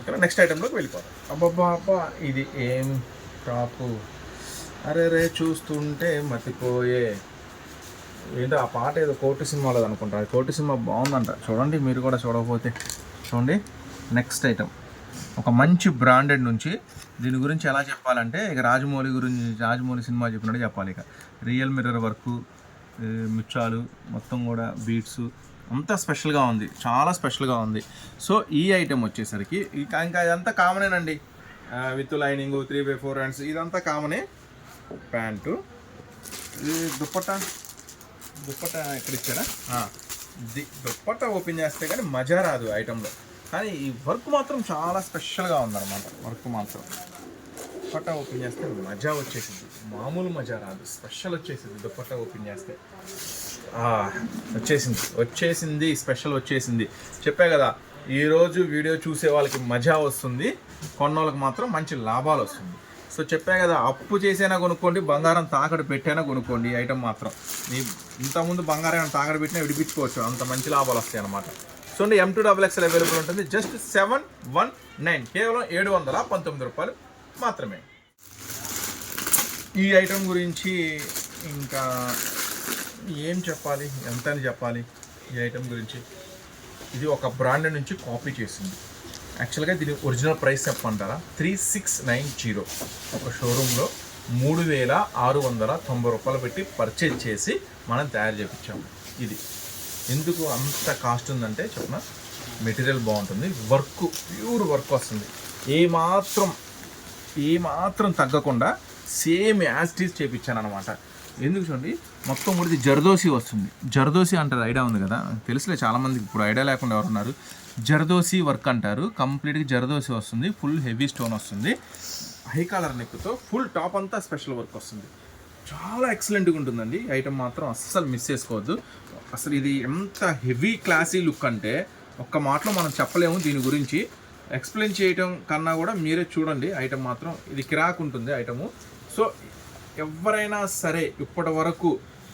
ఓకేనా? నెక్స్ట్ ఐటెంలోకి వెళ్ళిపోతాం అబ్బబ్బా అబ్బా ఇది ఏం టాపు? అరే రే చూస్తుంటే మతిపోయే. ఏంటో ఆ పాట ఏదో కోటి సినిమాలో అనుకుంటా. కోటి సినిమా బాగుందంట. చూడండి మీరు కూడా చూడకపోతే. చూడండి నెక్స్ట్ ఐటమ్ ఒక మంచి బ్రాండెడ్ నుంచి దీని గురించి ఎలా చెప్పాలంటే ఇక రాజమౌళి గురించి రాజమౌళి సినిమా చెప్పినట్టు చెప్పాలి ఇక. రియల్ మిర్రర్ వర్క్ ముచ్చాలు మొత్తం కూడా బీట్స్ అంతా స్పెషల్గా ఉంది. చాలా స్పెషల్గా ఉంది. సో ఈ ఐటెం వచ్చేసరికి ఇంకా ఇంకా ఇదంతా కామనేనండి with lining three by four hands ఇదంతా కామనే ప్యాంటు దుప్పట్టా? దుప్పట ఎక్కడ ఇచ్చాడా? దుప్పట ఓపెన్ చేస్తే కానీ మజా రాదు ఐటెంలో. కానీ ఈ వర్క్ మాత్రం చాలా స్పెషల్గా ఉందన్నమాట వర్క్ మాత్రం. దుప్పట ఓపెన్ చేస్తే మజా వచ్చేసింది. మామూలు మజా రాదు స్పెషల్ వచ్చేసింది దుప్పట ఓపెన్ చేస్తే. వచ్చేసింది వచ్చేసింది స్పెషల్ వచ్చేసింది. చెప్పా కదా ఈరోజు వీడియో చూసే వాళ్ళకి మజా వస్తుంది కొన్న వాళ్ళకి మాత్రం మంచి లాభాలు వస్తుంది. సో చెప్పా కదా అప్పు చేసైనా కొనుక్కోండి బంగారం తాకడ పెట్టైనా కొనుక్కోండి ఈ ఐటమ్ మాత్రం. నీ ఇంతకుముందు బంగారం తాకడ పెట్టినా విడిపించుకోవచ్చు అంత మంచి లాభాలు వస్తాయి అన్నమాట. So M two double XL available ఉంటుంది జస్ట్ సెవెన్ వన్ నైన్ కేవలం ఏడు వందల పంతొమ్మిది రూపాయలు మాత్రమే. ఈ ఐటమ్ గురించి ఇంకా ఏం చెప్పాలి ఎంత అని చెప్పాలి ఈ ఐటమ్ గురించి? ఇది ఒక బ్రాండ్ నుంచి కాపీ చేసింది. యాక్చువల్గా దీని ఒరిజినల్ ప్రైస్ చెప్పమంటారా? త్రీ సిక్స్ నైన్ జీరో ఒక షోరూంలో మూడు వేల ఆరు వందల తొంభై రూపాయలు పెట్టి పర్చేజ్ చేసి మనం తయారు చేయించాము ఇది. ఎందుకు అంత కాస్ట్ ఉందంటే చెప్పిన? మెటీరియల్ బాగుంటుంది వర్క్ ప్యూర్ వర్క్ వస్తుంది. ఏమాత్రం ఏమాత్రం తగ్గకుండా సేమ్ యాజ్ టీజ్ చేయించాను అనమాట ఎందుకు చూడండి? మొత్తం కూడా ఇది జర్దోసి వస్తుంది. జర్దోసి అంటారు ఐడియా ఉంది కదా? తెలుసులే చాలామందికి ఇప్పుడు ఐడియా లేకుండా ఎవరున్నారు జర్దోసి వర్క్ అంటారు. కంప్లీట్గా జర్దోసి వస్తుంది ఫుల్ హెవీ స్టోన్ వస్తుంది. హై కాలర్ నెక్తో ఫుల్ టాప్ అంతా స్పెషల్ వర్క్ వస్తుంది. చాలా ఎక్సలెంట్గా ఉంటుందండి. ఐటమ్ మాత్రం అస్సలు మిస్ చేసుకోవద్దు. అసలు ఇది ఎంత హెవీ క్లాసీ లుక్ అంటే ఒక్క మాటలో మనం చెప్పలేము దీని గురించి. ఎక్స్ప్లెయిన్ చేయటం కన్నా కూడా మీరే చూడండి ఐటమ్ మాత్రం ఇది కిరాక్ ఉంటుంది ఐటము. సో ఎవరైనా సరే ఇప్పటి వరకు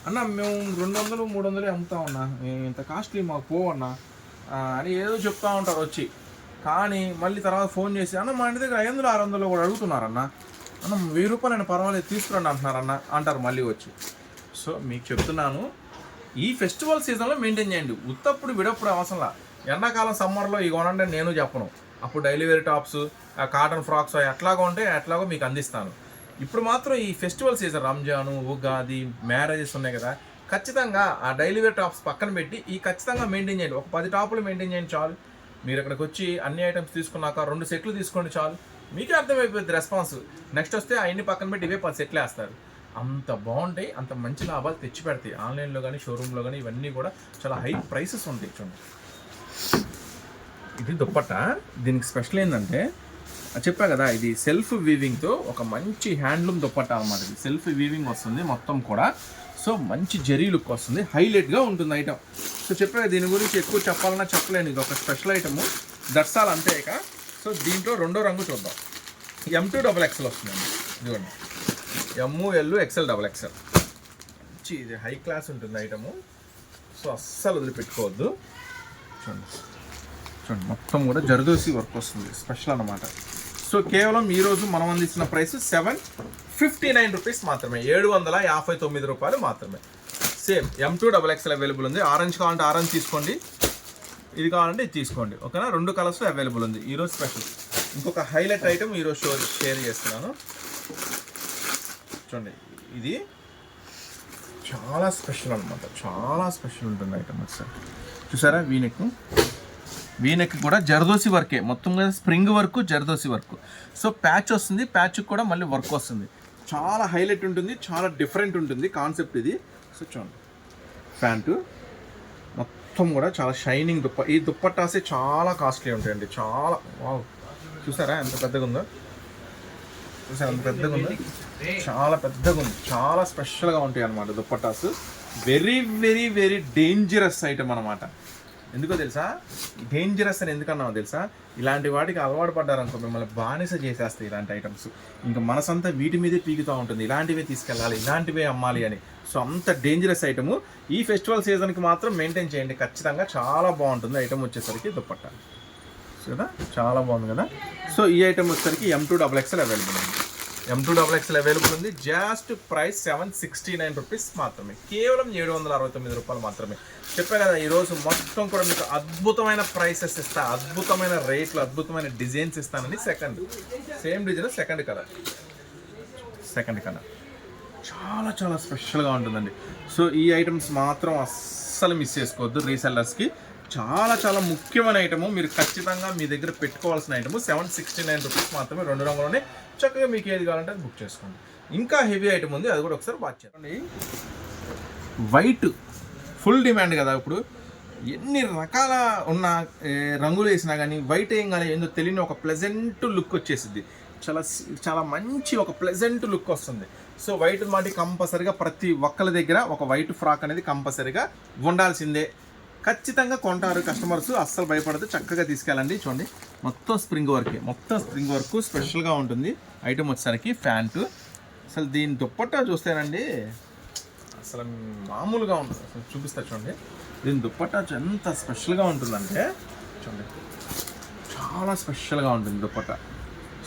అన్న మేము రెండు వందలు మూడు వందలే అమ్ముతా ఉన్నా. మేము ఇంత కాస్ట్లీ మాకు పోవన్నా అని ఏదో చెప్తా ఉంటారు వచ్చి. కానీ మళ్ళీ తర్వాత ఫోన్ చేసి అన్న మా ఇంటి దగ్గర ఐదు వందలు ఆరు వందలు కూడా అడుగుతున్నారన్న అన్న. వెయ్యి రూపాయలు నేను పర్వాలేదు తీసుకురండి అంటున్నారన్న అంటారు మళ్ళీ వచ్చి. సో మీకు చెప్తున్నాను ఈ ఫెస్టివల్ సీజన్లో మెయింటైన్ చేయండి. ఉత్తప్పుడు విడప్పుడు అవసరంలా. ఎండాకాలం సమ్మర్లో ఇవి కొనండి నేను చెప్పను. అప్పుడు daily wear tops cotton frocks అవి ఎట్లాగో ఉంటే ఎట్లాగో మీకు అందిస్తాను. ఇప్పుడు మాత్రం ఈ festival season Ramzan Ugadi marriages ఉన్నాయి కదా. ఖచ్చితంగా ఆ డైలీ వేర్ టాప్స్ పక్కన పెట్టి ఈ ఖచ్చితంగా మెయింటైన్ చేయండి. ఒక పది టాపులు మెయింటైన్ చేయండి చాలు. మీరు ఇక్కడికి వచ్చి అన్ని ఐటమ్స్ తీసుకున్నాక రెండు సెట్లు తీసుకోండి చాలు. మీకే అర్థమైపోయింది రెస్పాన్స్. నెక్స్ట్ వస్తే అవన్నీ పక్కన పెట్టి ఇవే పది సెట్లు వేస్తారు. అంత బాగుంటాయి అంత మంచి లాభాలు తెచ్చి పెడతాయి. ఆన్లైన్లో కానీ షోరూంలో కానీ ఇవన్నీ కూడా చాలా హై ప్రైసెస్ ఉంటాయి చూడండి. ఇది దుప్పట్ట? దీనికి స్పెషల్ ఏంటంటే చెప్పా కదా ఇది సెల్ఫ్ వీవింగ్తో ఒక మంచి హ్యాండ్లూమ్ దుప్పట్ట అనమాట ఇది. సెల్ఫ్ వీవింగ్ వస్తుంది మొత్తం కూడా. సో మంచి జరీ లుక్ వస్తుంది. హైలైట్గా ఉంటుంది ఐటమ్ సో చెప్పా దీని గురించి ఎక్కువ చెప్పాలన్నా చెప్పలేను. ఇది ఒక స్పెషల్ ఐటమ్ దర్శాలు అంతే ఇక. సో దీంట్లో రెండో రంగు చూద్దాం. ఎం టూ డబల్ ఎక్స్ఎల్ వస్తుందండి. ఇదిగోండి. M L XL double XL మంచి ఇది హై క్లాస్ ఉంటుంది ఐటము సో అస్సలు వదిలిపెట్టుకోవద్దు. చూడండి. చూడండి మొత్తం కూడా జరదోసి వర్క్ వస్తుంది. స్పెషల్ అన్నమాట. సో కేవలం ఈరోజు మనం అందిస్తున్న price seven fifty nine rupees మాత్రమే. ఏడు వందల యాభై తొమ్మిది రూపాయలు మాత్రమే. Same M two double XL available ఉంది. ఆరెంజ్ కావాలంటే ఆరెంజ్ తీసుకోండి. ఇది కావాలంటే ఇది తీసుకోండి. ఓకేనా? రెండు కలర్స్ అవైలబుల్ ఉంది. ఈరోజు స్పెషల్ ఇంకొక హైలైట్ ఐటమ్ ఈరోజు షో షేర్ చేస్తున్నాను. చూడండి ఇది చాలా స్పెషల్ అనమాట చాలా స్పెషల్ ఉంటుంది ఐటమ్ సార్. చూసారా? వీనెక్ వీనెక్ కూడా జరదోసి వర్కే. మొత్తం మీద spring work zardozi work. So patch వస్తుంది ప్యాచ్ కూడా మళ్ళీ వర్క్ వస్తుంది. చాలా హైలైట్ ఉంటుంది చాలా డిఫరెంట్ ఉంటుంది కాన్సెప్ట్ ఇది. సో చూడండి. ప్యాంటు. మొత్తం కూడా చాలా షైనింగ్ దుప్ప ఈ దుప్పట్టాసే చాలా కాస్ట్లీ ఉంటాయండి చాలా. వావ్. చూసారా ఎంత పెద్దగా ఉందో చూసారా ఎంత పెద్దగా ఉందో చాలా పెద్దగా ఉంది చాలా స్పెషల్గా ఉంటాయి అన్నమాట dupattas. Very very very dangerous item అనమాట ఎందుకో తెలుసా? డేంజరస్ అని ఎందుకన్నావు తెలుసా? ఇలాంటి వాటికి అలవాటు పడ్డారనుకో మిమ్మల్ని బానిస చేసేస్తాయి ఇలాంటి ఐటమ్స్ ఇంకా మనసంతా వీటి మీదే పీకుతూ ఉంటుంది. ఇలాంటివే తీసుకెళ్ళాలి ఇలాంటివే అమ్మాలి అని. సో అంత డేంజరస్ ఐటము ఈ ఫెస్టివల్ సీజన్కి మాత్రం మెయింటైన్ చేయండి. ఖచ్చితంగా చాలా బాగుంటుంది. ఐటమ్ వచ్చేసరికి దుప్పట్ట. కదా చాలా బాగుంది కదా? సో ఈ ఐటమ్ వచ్చేసరికి M two double XL available ఉంది. M two double XL available ఉంది. Just price seven sixty nine rupees మాత్రమే. కేవలం ఏడు వందల అరవై తొమ్మిది రూపాయలు మాత్రమే. చెప్పా కదా ఈరోజు మొత్తం కూడా మీకు అద్భుతమైన ప్రైసెస్ ఇస్తా అద్భుతమైన రేట్లు అద్భుతమైన డిజైన్స్ ఇస్తానని second same design second colour second colour చాలా చాలా స్పెషల్గా ఉంటుందండి. సో ఈ ఐటమ్స్ మాత్రం అస్సలు మిస్ చేసుకోవద్దు రీసెల్లర్స్కి. చాలా చాలా ముఖ్యమైన ఐటము మీరు ఖచ్చితంగా మీ దగ్గర పెట్టుకోవాల్సిన item seven sixty nine rupees మాత్రమే రెండు రంగులోనే చక్కగా మీకు ఏది కావాలంటే అది బుక్ చేసుకోండి. ఇంకా హెవీ ఐటమ్ ఉంది అది కూడా ఒకసారి వాచ్ చేయండి. వైట్ ఫుల్ డిమాండ్ కదా ఇప్పుడు. ఎన్ని రకాల ఉన్న రంగులు వేసినా కానీ వైట్ ఏం కానీ ఏందో తెలియని ఒక ప్లెజెంట్ లుక్ వచ్చేసింది చాలా చాలా మంచి ఒక ప్లెజెంట్ లుక్ వస్తుంది. సో వైట్ మాటి కంపల్సరిగా ప్రతి ఒక్కరి దగ్గర ఒక వైట్ ఫ్రాక్ అనేది కంపల్సరిగా ఉండాల్సిందే. ఖచ్చితంగా కొంటారు కస్టమర్స్ అస్సలు భయపడదు చక్కగా తీసుకెళ్ళండి. చూడండి. మొత్తం స్ప్రింగ్ వర్కే మొత్తం స్ప్రింగ్ వర్క్ స్పెషల్గా ఉంటుంది. ఐటమ్ వచ్చేసరికి ఫ్యాంటు అసలు దీని దుప్పట్టా చూస్తేనండి అసలు మామూలుగా ఉంటుంది. అసలు చూపిస్తా చూడండి. దీని దుప్పట్టా ఎంత స్పెషల్గా ఉంటుందంటే చూడండి. చాలా స్పెషల్గా ఉంటుంది దుప్పట్టా.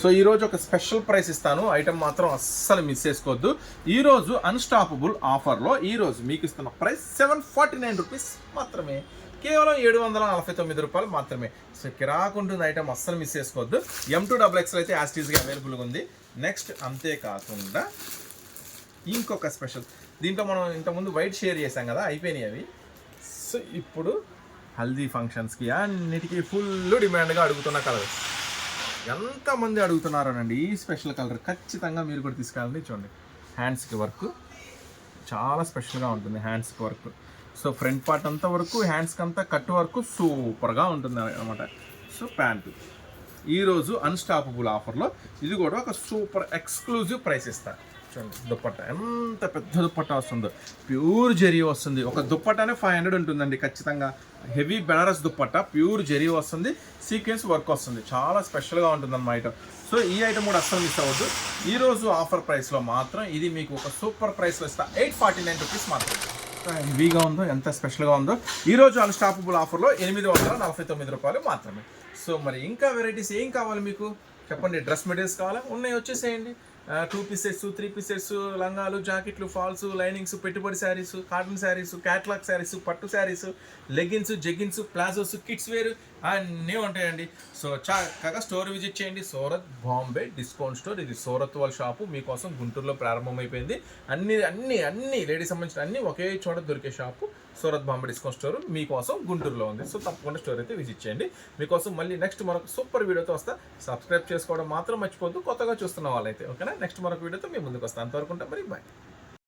సో ఈరోజు ఒక స్పెషల్ ప్రైస్ ఇస్తాను. ఐటమ్ మాత్రం అస్సలు మిస్ చేసుకోవద్దు. ఈరోజు అన్స్టాపబుల్ ఆఫర్లో ఈరోజు మీకు ఇస్తున్న price seven forty nine rupees మాత్రమే. కేవలం ఏడు వందల నలభై తొమ్మిది రూపాయలు మాత్రమే. సో కిరాకుంటుంది ఐటమ్ అస్సలు మిస్ చేసుకోవద్దు. ఎం టూ డబుల్ ఎక్స్ఎల్ అయితే యాస్టీస్గా అవైలబుల్గా ఉంది. నెక్స్ట్ అంతేకాకుండా ఇంకొక స్పెషల్. దీంట్లో మనం ఇంతకుముందు వైట్ షేర్ చేసాం కదా అయిపోయినాయి అవి. సో ఇప్పుడు హల్దీ ఫంక్షన్స్కి అన్నిటికీ ఫుల్ డిమాండ్గా అడుగుతున్న కలర్స్. ఎంతమంది అడుగుతున్నారనండి? ఈ స్పెషల్ కలర్ ఖచ్చితంగా మీరు కూడా తీసుకెళ్ళండి చూడండి. హ్యాండ్స్కి వర్క్ చాలా స్పెషల్గా ఉంటుంది హ్యాండ్స్కి వర్క్. సో ఫ్రంట్ పార్ట్ అంతా వరకు హ్యాండ్స్కి అంతా కట్ వర్క్ సూపర్గా ఉంటుంది అనమాట సో ప్యాంటు. ఈరోజు అన్స్టాపబుల్ ఆఫర్లో ఇది కూడా ఒక సూపర్ ఎక్స్క్లూజివ్ ప్రైస్ ఇస్తారు చూడండి దుప్పట్ట. ఎంత పెద్ద దుప్పట్ట వస్తుందో. ప్యూర్ జరీ వస్తుంది. ఒక దుప్పట్టనే ఫైవ్ హండ్రెడ్ ఉంటుందండి ఖచ్చితంగా. హెవీ బెనారస్ దుప్పట్ట ప్యూర్ జరీ వస్తుంది. సీక్వెన్స్ వర్క్ వస్తుంది. చాలా స్పెషల్గా ఉంటుంది అన్నమాట ఐటమ్ సో ఈ ఐటమ్ కూడా అస్సలు మిస్ అవ్వద్దు. ఈరోజు ఆఫర్ ప్రైస్లో మాత్రం ఇది మీకు ఒక సూపర్ ప్రైస్లో ఇస్తా. ఎయిట్ ఫార్టీ నైన్ రూపీస్ మాత్రం. హెవీగా ఉందో ఎంత స్పెషల్గా ఉందో. ఈరోజు అన్స్టాపబుల్ ఆఫర్లో ఎనిమిది వందల నలభై తొమ్మిది రూపాయలు మాత్రమే. సో మరి ఇంకా వెరైటీస్ ఏం కావాలి మీకు? చెప్పండి. డ్రెస్ మెటీరియల్స్ కావాలా? ఉన్నాయి? వచ్చేసేయండి. టూ పీసెస్ త్రీ పీసెస్ లంగాలు జాకెట్లు ఫాల్స్ లైనింగ్స్ పెట్టుబడి శారీస్ కాటన్ శారీస్ క్యాట్లాగ్ శారీస్ పట్టు saris leggings jeggings palazzos kids wear అన్నీ ఉంటాయండి. సో చక్కగా స్టోర్ విజిట్ చేయండి. Surat Bombay discount store. ఇది సూరత్ వాళ్ళ షాపు. మీకోసం గుంటూరులో ప్రారంభమైపోయింది. అన్ని అన్ని అన్ని లేడీస్ సంబంధించిన అన్ని ఒకే చోట దొరికే shop Surat Bombay discount store. మీకోసం గుంటూరులో ఉంది. సో తప్పకుండా స్టోర్ అయితే విజిట్ చేయండి. మీకోసం మళ్ళీ నెక్స్ట్ మరొక సూపర్ వీడియోతో వస్తా. సబ్స్క్రైబ్ చేసుకోవడం మాత్రం మర్చిపోద్దు కొత్తగా చూస్తున్న వాళ్ళైతే ఓకేనా? నెక్స్ట్ మరొక వీడియోతో మీ ముందుకు వస్తాను అంతవరకు ఉంటాం మరి. బాయ్.